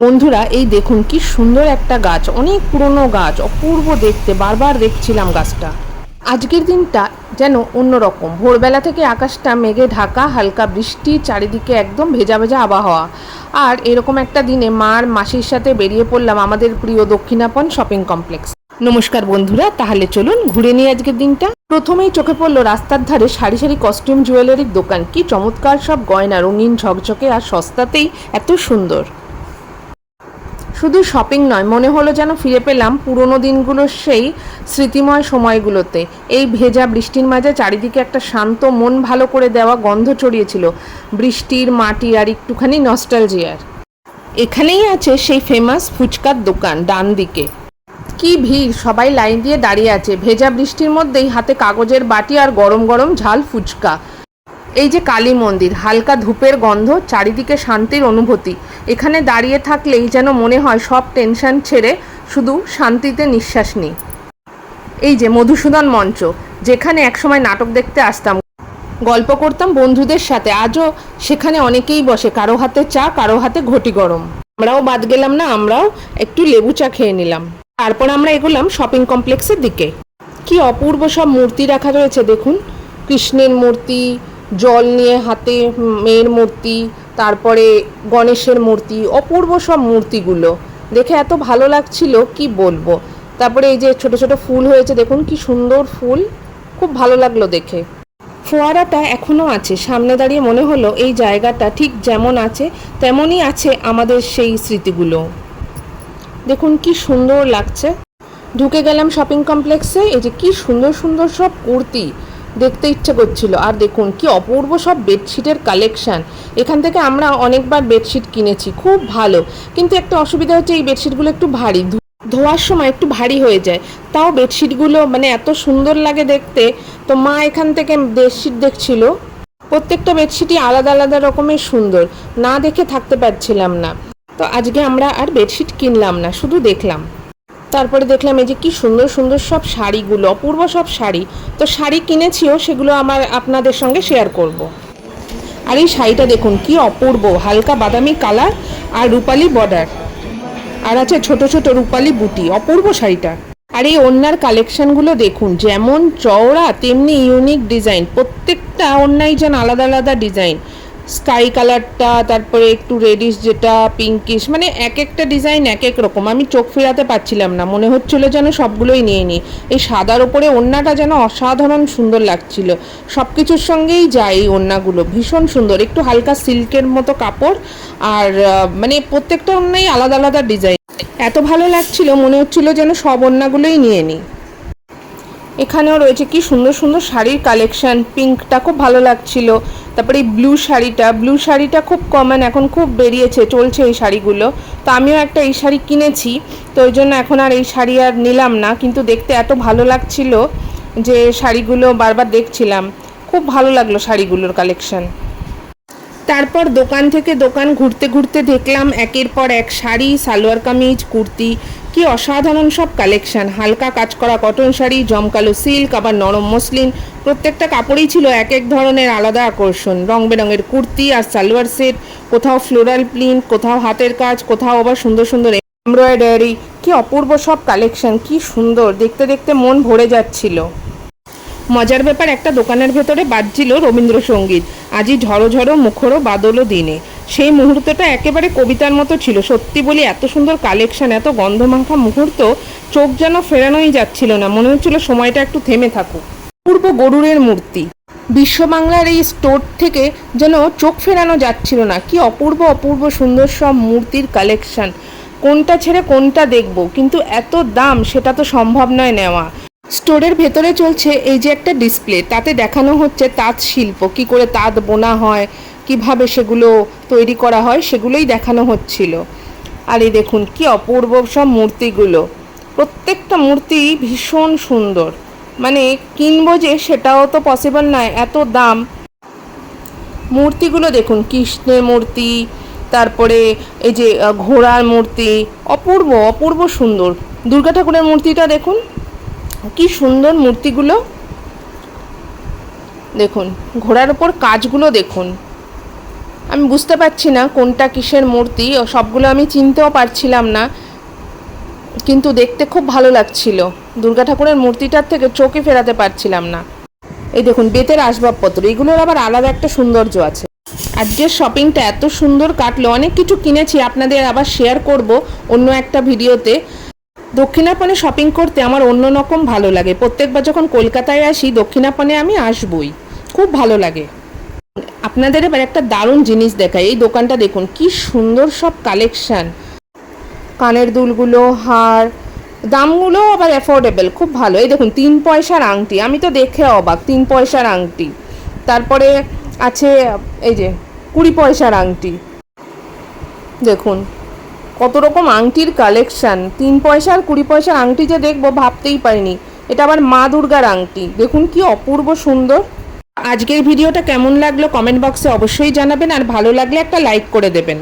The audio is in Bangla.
বন্ধুরা, এই দেখুন কি সুন্দর একটা গাছ, অনেক পুরনো গাছ, অপূর্ব দেখতে, বারবার দেখছিলাম গাছটা। আজকের দিনটা যেন অন্যরকম। ভোরবেলা থেকে আকাশটা মেঘে ঢাকা, হালকা বৃষ্টি, চারিদিকে একদম ভেজা ভেজা আবহাওয়া। আর এরকম একটা দিনে মার মাসির সাথে বেরিয়ে পড়লাম আমাদের প্রিয় দক্ষিণাপন শপিং কমপ্লেক্স। নমস্কার বন্ধুরা, তাহলে চলুন ঘুরে নিই আজকের দিনটা। প্রথমেই চোখে পড়ল রাস্তার ধারে সারি সারি কস্টিউম জুয়েলারির দোকান। কি চমৎকার সব গয়না, রঙিন ঝকঝকে আর সস্তাতেই এত সুন্দর। শুধু শপিং নয়, মনে হলো যেন ফিরে পেলাম পুরোনো দিনগুলোর সেই স্মৃতিময় সময়গুলোতে। এই ভেজা বৃষ্টির মাঝে চারিদিকে একটা শান্ত মন ভালো করে দেওয়া গন্ধ ছড়িয়েছিল। বৃষ্টির মাটি আর একটুখানি নস্টালজিয়ার এখানেই আছে সেই ফেমাস ফুচকার দোকান, ডান দিকে। কি ভিড়! সবাই লাইন দিয়ে দাঁড়িয়ে আছে। ভেজা বৃষ্টির মধ্যেই হাতে কাগজের বাটি আর গরম গরম ঝাল ফুচকা। এই যে কালী মন্দির, হালকা ধূপের গন্ধ, চারিদিকে শান্তির অনুভূতি। এখানে দাঁড়িয়ে থাকলেই যেন মনে হয় সব টেনশন ছেড়ে শুধু শান্তিতে নিঃশ্বাস নিই। এই যে মধুসূদন মঞ্চ, যেখানে একসময় নাটক দেখতে আসতাম। গল্প করতাম বন্ধুদের সাথে, আজও সেখানে অনেকেই বসে, কারও হাতে চা, কারও হাতে ঘটি গরম। আমরাও বাদ গেলাম না, আমরাও একটু লেবু চা খেয়ে নিলাম। তারপর আমরা এগোলাম শপিং কমপ্লেক্সের দিকে। কি অপূর্ব সব মূর্তি রাখা রয়েছে, দেখুন। কৃষ্ণের মূর্তি জল নিয়ে হাতে মেয়ের মূর্তি, তারপরে গণেশের মূর্তি, অপূর্ব সব মূর্তিগুলো। দেখে এত ভালো লাগছিল, কি বলব? তারপরে এই যে ছোট ছোট ফুল হয়েছে, দেখুন কি সুন্দর ফুল। খুব ভালো লাগল দেখে। ফোয়ারাটা এখনও আছে, সামনে দাঁড়িয়ে মনে হলো এই জায়গাটা ঠিক যেমন আছে, তেমনই আছে আমাদের সেই স্মৃতিগুলো। দেখুন কি সুন্দর লাগছে। ঢুকে গেলাম শপিং কমপ্লেক্সে এই যে কি সুন্দর সুন্দর সব কুর্তি। দেখতে ইচ্ছে করছিল। আর দেখুন, কি অপূর্ব সব বেডশিটের কালেকশান এখান থেকে আমরা অনেকবার বেডশিট কিনেছি, খুব ভালো। কিন্তু একটা অসুবিধা হচ্ছে এই বেডশিটগুলো একটু ভারী ধোয়ার সময় একটু ভারী হয়ে যায়। তাও বেডশিটগুলো মানে এত সুন্দর লাগে দেখতে। তো মা এখান থেকে বেডশিট দেখছিল। প্রত্যেকটা বেডশিটই আলাদা আলাদা রকমের সুন্দর। না দেখে থাকতে পারছিলাম না। তো আজকে আমরা আর বেডশিট কিনলাম না, শুধু দেখলাম। তারপরে দেখলাম এই যে কি সুন্দর সুন্দর সব শাড়িগুলো, অপূর্ব সব শাড়ি। তো শাড়ি কিনেছিও, সেগুলো আমার আপনাদের সঙ্গে শেয়ার করব। আর এই শাড়িটা দেখুন, কি অপূর্ব, হালকা বাদামি কালার আর রূপালি বর্ডার আর আছে ছোট ছোট রূপালি বুটি, অপূর্ব শাড়িটা। আর এই ওড়নার কালেকশনগুলো দেখুন, যেমন চওড়া, তেমনি ইউনিক ডিজাইন প্রত্যেকটা ওড়নাই যেন আলাদা আলাদা ডিজাইন স্কাই কালারটা, তারপরে একটু রেডিশ যেটা পিঙ্কিশ মানে এক একটা ডিজাইন এক এক রকম। আমি চোখ ফেরাতে পারছিলাম না, মনে হচ্ছিল যেন সবগুলোই নিয়ে নিই। এই সাদার ওপরে ওড়নাটা যেন অসাধারণ সুন্দর লাগছিল। সব কিছুর সঙ্গেই যায় এই ওড়নাগুলো ভীষণ সুন্দর। একটু হালকা সিল্কের মতো কাপড়, আর মানে প্রত্যেকটা ওড়নাই আলাদা আলাদা ডিজাইন এত ভালো লাগছিল, মনে হচ্ছিল যেন সব ওড়নাগুলোই নিয়ে নিই। এখানেও রয়েছে কি সুন্দর সুন্দর শাড়ির কালেকশান পিঙ্কটা খুব ভালো লাগছিল। তারপরে এই ব্লু শাড়িটা ব্লু শাড়িটা খুব কমন এখন খুব বেরিয়েছে, চলছে এই শাড়িগুলো। তো আমিও একটা এই শাড়ি কিনেছি, তো ওই জন্য এখন আর এই শাড়ি আর নিলাম না। কিন্তু দেখতে এত ভালো লাগছিল যে শাড়িগুলো বারবার দেখছিলাম। খুব ভালো লাগল শাড়িগুলোর কালেকশন তারপর দোকান থেকে দোকান ঘুরতে ঘুরতে দেখলাম একের পর এক শাড়ি, সালোয়ার কামিজ, কুর্তি। কি অসাধারণ সব কালেকশন। হালকা কাজ করা কটন শাড়ি, জমকালো সিল্ক, আবার নরম মসলিন। প্রত্যেকটা কাপড়ই ছিল এক এক ধরনের আলাদা আকর্ষণ। রং বেরঙের কুর্তি আর সালোয়ার সেট। কোথাও ফ্লোরাল প্রিন্ট কোথাও হাতের কাজ, কোথাও আবার সুন্দর সুন্দর এমব্রয়ডারি। কি অপূর্ব সব কালেকশন, কি সুন্দর। দেখতে দেখতে মন ভরে যাচ্ছিল। মজার ব্যাপার, একটা দোকানের ভেতরে বাজছিল রবীন্দ্রসঙ্গীত। আজই ঝড়ো ঝড়ো মুখরো বাদলও দিনে। সেই মুহূর্তটা একেবারে কবিতার মতো ছিল। সত্যি বলি, এত সুন্দর কালেকশন, এত গন্ধমাখা মুহূর্ত, চোখ যেন ফেরানোই যাচ্ছিল না। মনে হচ্ছিল সময়টা একটু থেমে থাকুক। পূর্ব গরুরের মূর্তি। বিশ্ব বাংলার এই স্টোর থেকে যেন চোখ ফেরানো যাচ্ছিল না। কি অপূর্ব অপূর্ব সুন্দর সব মূর্তির কালেকশন। কোনটা ছেড়ে কোনটা দেখব? কিন্তু এত দাম, সেটা তো সম্ভব নয় নেওয়া। স্টোরের ভেতরে চলছে এই যে একটা ডিসপ্লে, তাতে দেখানো হচ্ছে তাঁত শিল্প, কি করে তাঁত বোনা হয়, কীভাবে সেগুলো তৈরি করা হয়, সেগুলোই দেখানো হচ্ছিল। আর এই দেখুন, কি অপূর্ব সব মূর্তিগুলো। প্রত্যেকটা মূর্তি ভীষণ সুন্দর। মানে কিনবো যে সেটাও তো পসিবল নয়, এত দাম। মূর্তিগুলো দেখুন, কৃষ্ণের মূর্তি, তারপরে এই যে ঘোড়ার মূর্তি, অপূর্ব অপূর্ব সুন্দর। দুর্গা ঠাকুরের মূর্তিটা দেখুন। কি সুন্দর মূর্তিগুলো। দেখুন, ঘোড়ার ওপর কাজগুলো দেখুন। আমি বুঝতে পারছি না কোনটা কিসের মূর্তি, ও সবগুলো আমি চিনতেও পারছিলাম না। কিন্তু দেখতে খুব ভালো লাগছিল। দুর্গা ঠাকুরের মূর্তিটার থেকে চোখে ফেরাতে পারছিলাম না। এই দেখুন, বেতের আসবাবপত্র, এগুলোর আবার আলাদা একটা সৌন্দর্য আছে। আজকের শপিংটা এত সুন্দর কাটলো, অনেক কিছু কিনেছি, আপনাদের আবার শেয়ার করব অন্য একটা ভিডিওতে দক্ষিণাপনে শপিং করতে আমার অন্য রকম ভালো লাগে। প্রত্যেকবার যখন কলকাতায় আসি, দক্ষিণাপনে আমি আসবই। খুব ভালো লাগে। আপনাদের এবার একটা দারুণ জিনিস দেখাই। এই দোকানটা দেখুন, কি সুন্দর সব কালেকশান কানের দুলগুলো, হার, দামগুলো আবার অ্যাফোর্ডেবল খুব ভালো। এই দেখুন, তিন পয়সার আংটি। আমি তো দেখে অবাক, তিন পয়সার আংটি। তারপরে আছে, এই যে, কুড়ি পয়সার আংটি। দেখুন কত রকম আংটির কালেকশন তিন পয়সা আর কুড়ি পয়সার আংটি যে দেখব, ভাবতেই পারিনি। এটা আবার মা দুর্গার আংটি। দেখুন কি অপূর্ব সুন্দর। আজকের ভিডিওটা কেমন লাগল কমেন্ট বক্সে অবশ্যই জানাবেন আর ভালো লাগলে একটা লাইক করে দেবেন।